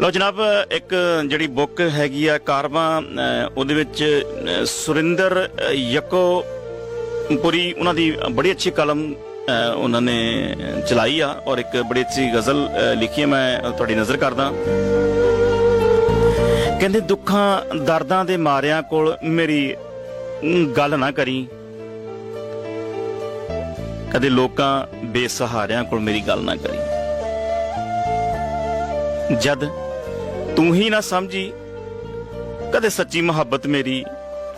ਲੋ ਜਨਾਬ, ਇੱਕ ਜਿਹੜੀ ਬੁੱਕ ਹੈਗੀ ਆ ਕਾਰਵਾਂ ਉਹਦੇ ਵਿੱਚ ਸੁਰਿੰਦਰ ਯਕੋ ਪੁਰੀ, ਉਹਨਾਂ ਦੀ ਬੜੀ ਅੱਛੀ ਕਲਮ ਉਹਨਾਂ ਨੇ ਚਲਾਈ ਆ ਔਰ ਇੱਕ ਬੜੀ ਅੱਛੀ ਗਜ਼ਲ ਲਿਖੀ ਹੈ ਮੈਂ ਤੁਹਾਡੀ ਨਜ਼ਰ ਕਰਦਾ। ਕਹਿੰਦੇ, ਦੁੱਖਾਂ, ਦਰਦਾਂ ਦੇ ਮਾਰਿਆਂ ਕੋਲ ਮੇਰੀ ਗੱਲ ਨਾ ਕਰੀ। ਕਦੇ ਲੋਕਾਂ ਬੇਸਹਾਰਿਆਂ ਕੋਲ ਮੇਰੀ ਗੱਲ ਨਾ ਕਰੀ। ਜਦ ਤੂੰ ਹੀ ਨਾ ਸਮਝੀ, ਕਦੇ ਸੱਚੀ ਮੁਹੱਬਤ ਮੇਰੀ,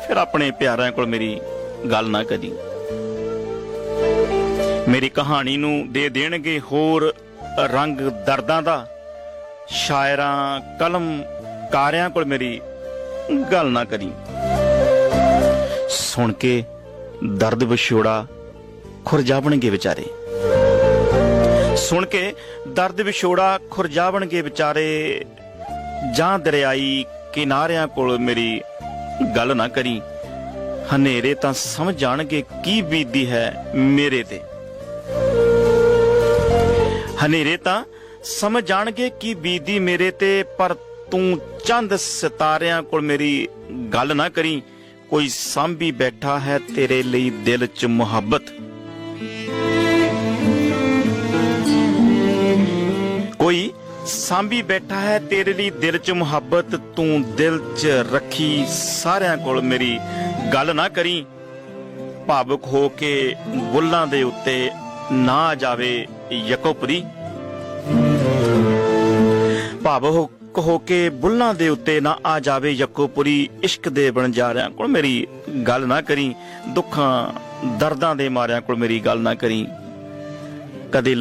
ਫਿਰ ਆਪਣੇ ਪਿਆਰਿਆਂ ਕੋਲ ਮੇਰੀ ਗੱਲ ਨਾ ਕਰੀ। ਮੇਰੀ ਕਹਾਣੀ ਨੂੰ ਦੇ ਦੇਣਗੇ ਹੋਰ ਰੰਗ ਦਰਦਾਂ ਦਾ, ਸ਼ਾਇਰਾਂ, ਕਲਮ ਕਾਰਿਆਂ ਕੋਲ ਮੇਰੀ ਗੱਲ ਨਾ ਕਰੀ। ਸੁਣ ਕੇ ਦਰਦ ਵਿਛੋੜਾ ਖੁਰਜਾਵਣਗੇ ਵਿਚਾਰੇ। ਸੁਣ ਕੇ ਦਰਦ ਵਿਛੋੜਾ ਖੁਰਜਾਵਣਗੇ ਵਿਚਾਰੇ। ਜਾਂ ਦਰਿਆਈ ਕਿਨਾਰਿਆਂ ਕੋਲ ਮੇਰੀ ਗੱਲ ਨਾ ਕਰੀ। ਹਨੇਰੇ ਤਾਂ ਸਮਝ ਜਾਣਗੇ ਕੀ ਬੀਤਦੀ ਹੈ ਮੇਰੇ ਤੇ। ਹਨੇਰੇ ਤਾਂ ਸਮਝ ਜਾਣਗੇ ਕੀ ਬੀਤਦੀ ਮੇਰੇ ਤੇ, ਪਰ ਤੂੰ ਚੰਦ ਸਿਤਾਰਿਆਂ ਕੋਲ ਮੇਰੀ ਗੱਲ ਨਾ ਕਰੀ। ਕੋਈ ਸਾਂਭੀ ਬੈਠਾ ਹੈ ਤੇਰੇ ਲਈ ਦਿਲ 'ਚ ਮੁਹੱਬਤ। ਕੋਈ ਸਾਂਭੀ ਬੈਠਾ ਹੈ ਤੇਰੇ ਲਈ ਦਿਲ 'ਚ ਮੁਹੱਬਤ, ਤੂੰ ਦਿਲ 'ਚ ਰੱਖੀ ਸਾਰਿਆਂ ਕੋਲ ਮੇਰੀ ਗੱਲ ਨਾ ਕਰੀ। ਭਾਵੁਕ ਹੋ ਕੇ ਬੁੱਲਾਂ ਦੇ ਉੱਤੇ ਨਾ ਜਾਵੇ ਯਕੋਪਰੀ ਭਾਵੁਕ ਹੋ ਕੇ ਬੁੱਲਾਂ ਦੇ ਉੱਤੇ ਨਾ ਆ ਜਾਵੇ ਯਕੋਪਰੀ ਇਸ਼ਕ ਦੇ ਬਣਜਾਰਿਆਂ ਕੋਲ ਮੇਰੀ ਗੱਲ ਨਾ ਕਰੀ। ਦੁੱਖਾਂ, ਦਰਦਾਂ ਦੇ ਮਾਰਿਆਂ ਕੋਲ ਮੇਰੀ ਗੱਲ ਨਾ ਕਰੀ। ਕਦੇ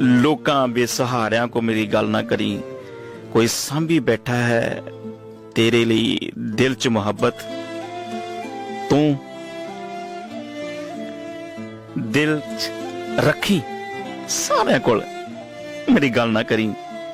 ਲੋਕਾਂ ਬੇਸਹਾਰਿਆਂ ਕੋ ਮੇਰੀ ਗੱਲ ਨਾ ਕਰੀ ਕੋਈ ਸਾਂਭੀ ਬੈਠਾ ਹੈ ਤੇਰੇ ਲਈ ਦਿਲ 'ਚ ਮੁਹੱਬਤ ਤੂੰ ਦਿਲ 'ਚ ਰੱਖੀ ਸਾਰਿਆਂ ਕੋਲ ਮੇਰੀ ਗੱਲ ਨਾ ਕਰੀ